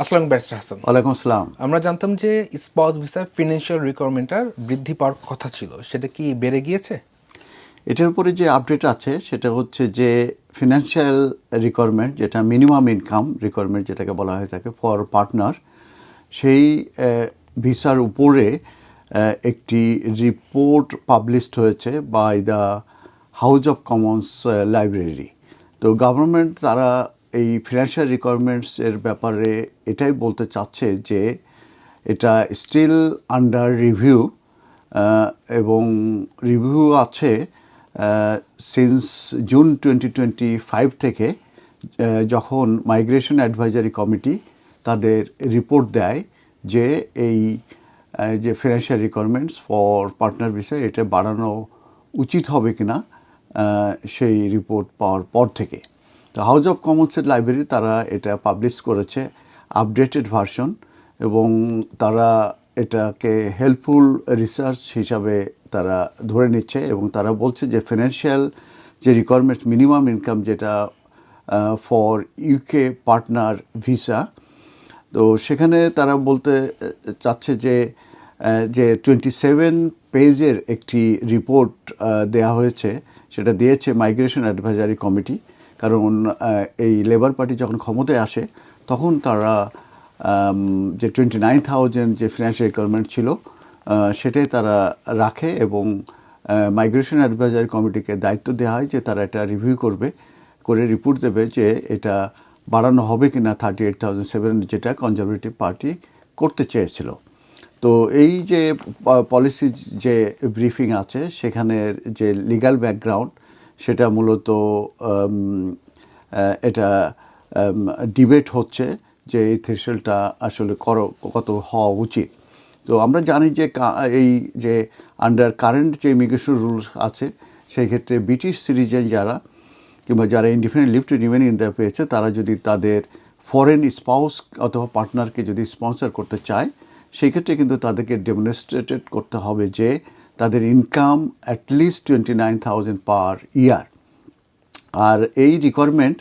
আসসালাম ব্যারিস্টার হাসান। ওয়ালাইকুম আসসালাম। আমরা জানতাম যে স্পাউস ভিসা ফিনান্সিয়াল রিকোয়ারমেন্টটা বৃদ্ধি পাওয়ার কথা ছিল। সেটা কি বেড়ে গিয়েছে? এটার উপরে যে আপডেট আছে সেটা হচ্ছে যে ফিনান্সিয়াল রিকোয়ারমেন্ট যেটা মিনিমাম ইনকাম রিকোয়ারমেন্ট যেটাকে বলা হয়ে থাকে ফর পার্টনার সেই ভিসার উপরে একটি রিপোর্ট পাবলিশড হয়েছে by the House of Commons library তো গভর্নমেন্ট তারা এই ফিনান্সিয়াল রিকোয়ারমেন্টস এর ব্যাপারে এটাই বলতে চাচ্ছে যে এটা স্টিল আন্ডার রিভিউ এবং রিভিউ আছে since June twenty twenty five থেকে যখন মাইগ্রেশন অ্যাডভাইজারি কমিটি তাদের রিপোর্ট দেয় যে এই যে ফিনান্সিয়াল রিকোয়ারমেন্টস ফর পার্টনার বিষয় এটা বাড়ানো উচিত হবে কিনা সেই রিপোর্ট পাওয়ার পর থেকে। তো হাউস অফ কমন্সের লাইব্রেরি তারা এটা পাবলিশ করেছে আপডেটেড ভার্সন এবং তারা এটাকে হেল্পফুল রিসার্চ হিসাবে তারা ধরে নিচ্ছে এবং তারা বলছে যে ফিনান্সিয়াল যে রিকোয়ারমেন্টস মিনিমাম ইনকাম যেটা ফর ইউকে পার্টনার ভিসা তো সেখানে তারা বলতে চাচ্ছে যে যে টোয়েন্টি সেভেন পেজের একটি রিপোর্ট দেয়া হয়েছে, সেটা দিয়েছে মাইগ্রেশন অ্যাডভাইজারি কমিটি কারণ এই লেবার পার্টি যখন ক্ষমতায় আসে, তখন তারা যে টোয়েন্টি নাইন থাউজেন্ড যে ফিনান্সিয়াল রিকোয়ারমেন্ট ছিল সেটাই তারা রাখে এবং মাইগ্রেশন অ্যাডভাইজারি কমিটিকে দায়িত্ব দেওয়া হয় যে তারা এটা রিভিউ করবে, করে রিপোর্ট দেবে যে এটা বাড়ানো হবে কি না থার্টি এইট থাউজেন্ড সেভেন যেটা কনজারভেটিভ পার্টি করতে চেয়েছিল। তো এই যে পলিসি যে ব্রিফিং আছে, সেখানের যে লিগ্যাল ব্যাকগ্রাউন্ড সেটা মূলত এটা ডিবেট হচ্ছে যে এই থ্রেশলটা আসলে কর, কত হওয়া উচিত। তো আমরা জানি যে এই যে আন্ডার কারেন্ট যে ইমিগ্রেশন রুলস আছে, সেই ক্ষেত্রে ব্রিটিশ সিটিজেন যারা, কিংবা যারা independent leave to remain in পেয়েছে, তারা যদি তাদের ফরেন স্পাউস অথবা পার্টনারকে যদি স্পন্সর করতে চায়, সেই ক্ষেত্রে কিন্তু তাদেরকে ডেমনস্ট্রেটেড করতে হবে যে তাদের income at least twenty nine thousand per year আর এই রিকোয়ারমেন্ট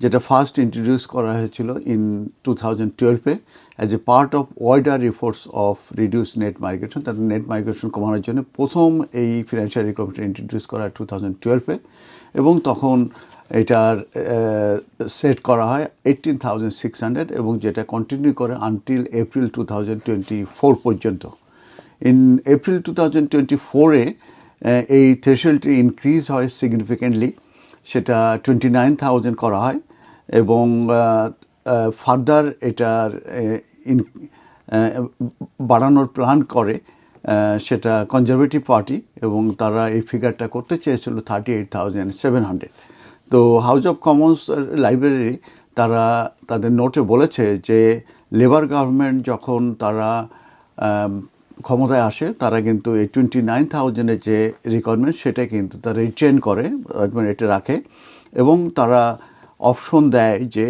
যেটা ফার্স্ট ইন্ট্রোডিউস করা হয়েছিল ইন টু থাউজেন্ড টুয়েলভে as a part of wider reforms of reduce net migration তাদের নেট মাইগ্রেশন কমানোর জন্য প্রথম এই ফিনান্সিয়াল রিকোয়ারমেন্ট ইন্ট্রোডিউস করা হয় টু থাউজেন্ড টুয়েলভে এবং তখন এটার সেট করা হয় এইটিন থাউজেন্ড সিক্স হান্ড্রেড এবং যেটা কন্টিনিউ করে until April two thousand twenty four পর্যন্ত। In April two thousand twenty ফোরে এই থ্রেশলটি ইনক্রিজ হয় সিগনিফিকেন্টলি সেটা টোয়েন্টি নাইন থাউজেন্ড করা হয় এবং ফার্দার এটার ইন বাড়ানোর প্ল্যান করে সেটা কনজারভেটিভ পার্টি এবং তারা এই ফিগারটা করতে চেয়েছিল thirty eight thousand seven hundred তো হাউস অফ কমন্স লাইব্রেরি তারা তাদের নোটে বলেছে যে লেবার গভর্নমেন্ট যখন তারা ক্ষমতায় আসে, তারা কিন্তু এই টোয়েন্টি নাইন থাউজেন্ডের যে রিকোয়ারমেন্ট সেটা কিন্তু তারা রিটেন করে মানে এটা রাখে এবং তারা অপশন দেয় যে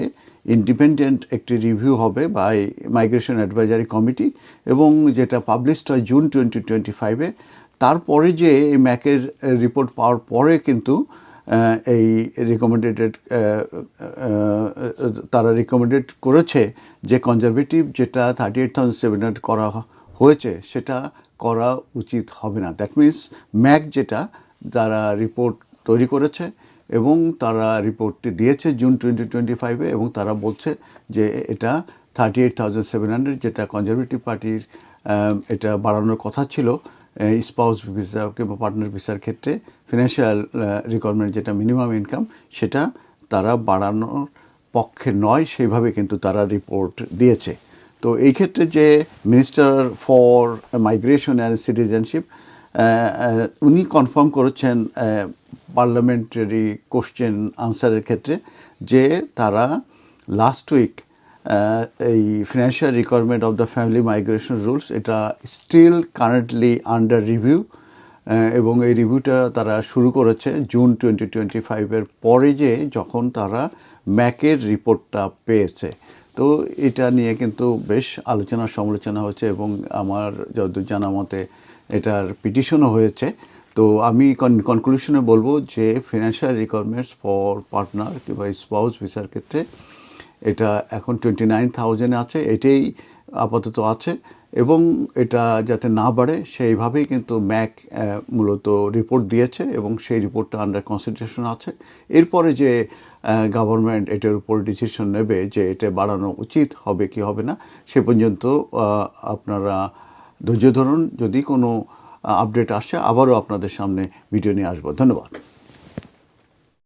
ইন্ডিপেন্ডেন্ট একটি রিভিউ হবে বাই মাইগ্রেশন অ্যাডভাইজারি কমিটি এবং যেটা পাবলিশড হয় জুন টোয়েন্টি টোয়েন্টি ফাইভে তারপরে যে এই ম্যাকের রিপোর্ট পাওয়ার পরে কিন্তু এই রিকমেন্ডেড তারা রিকমেন্ডেড করেছে যে কনজারভেটিভ যেটা থার্টি এইট থাউজেন্ড সেভেন করা হয়েছে, সেটা করা উচিত হবে না। দ্যাট মিন্স ম্যাক যেটা যারা রিপোর্ট তৈরি করেছে এবং তারা রিপোর্টটি দিয়েছে জুন টোয়েন্টি টোয়েন্টি ফাইভে এবং তারা বলছে যে এটা thirty eight thousand seven hundred যেটা কনজারভেটিভ পার্টির এটা বাড়ানোর কথা ছিল স্পাউস ভিসা কিংবা পার্টনার ভিসার ক্ষেত্রে ফিনান্সিয়াল রিকোয়ারমেন্ট যেটা মিনিমাম ইনকাম সেটা তারা বাড়ানোর পক্ষে নয়, সেইভাবে কিন্তু তারা রিপোর্ট দিয়েছে। তো এই ক্ষেত্রে যে minister for migration and citizenship উনি কনফার্ম করেছেন পার্লামেন্টারি কোশ্চেন আনসারের ক্ষেত্রে যে তারা লাস্ট উইক এই financial requirement of the family migration rules এটা স্টিল কারেন্টলি আন্ডার রিভিউ এবং এই রিভিউটা তারা শুরু করেছে জুন টোয়েন্টি টোয়েন্টি ফাইভের পরে যে যখন তারা ম্যাকের রিপোর্টটা পেয়েছে। তো এটা নিয়ে কিন্তু বেশ আলোচনা সমালোচনা হচ্ছে এবং আমার যতদূর জানা মতে এটার পিটিশনও হয়েছে। তো আমি কনক্লুশনে বলব যে ফিনান্সিয়াল রিকোয়ারমেন্টস ফর পার্টনার কিংবা স্পাউস ভিসার ক্ষেত্রে এটা এখন টোয়েন্টি নাইন থাউজেন্ড আছে, এটাই আপাতত আছে এবং এটা যাতে না বাড়ে সেইভাবেই কিন্তু ম্যাক মূলত রিপোর্ট দিয়েছে এবং সেই রিপোর্টটা আন্ডার কনসিডারেশন আছে। এরপরে যে গভর্নমেন্ট এটার উপর ডিসিশন নেবে যে এটা বাড়ানো উচিত হবে কি হবে না, সে পর্যন্ত আপনারা ধৈর্য ধরুন, যদি কোনো আপডেট আসে, আবারও আপনাদের সামনে ভিডিও নিয়ে আসব। ধন্যবাদ।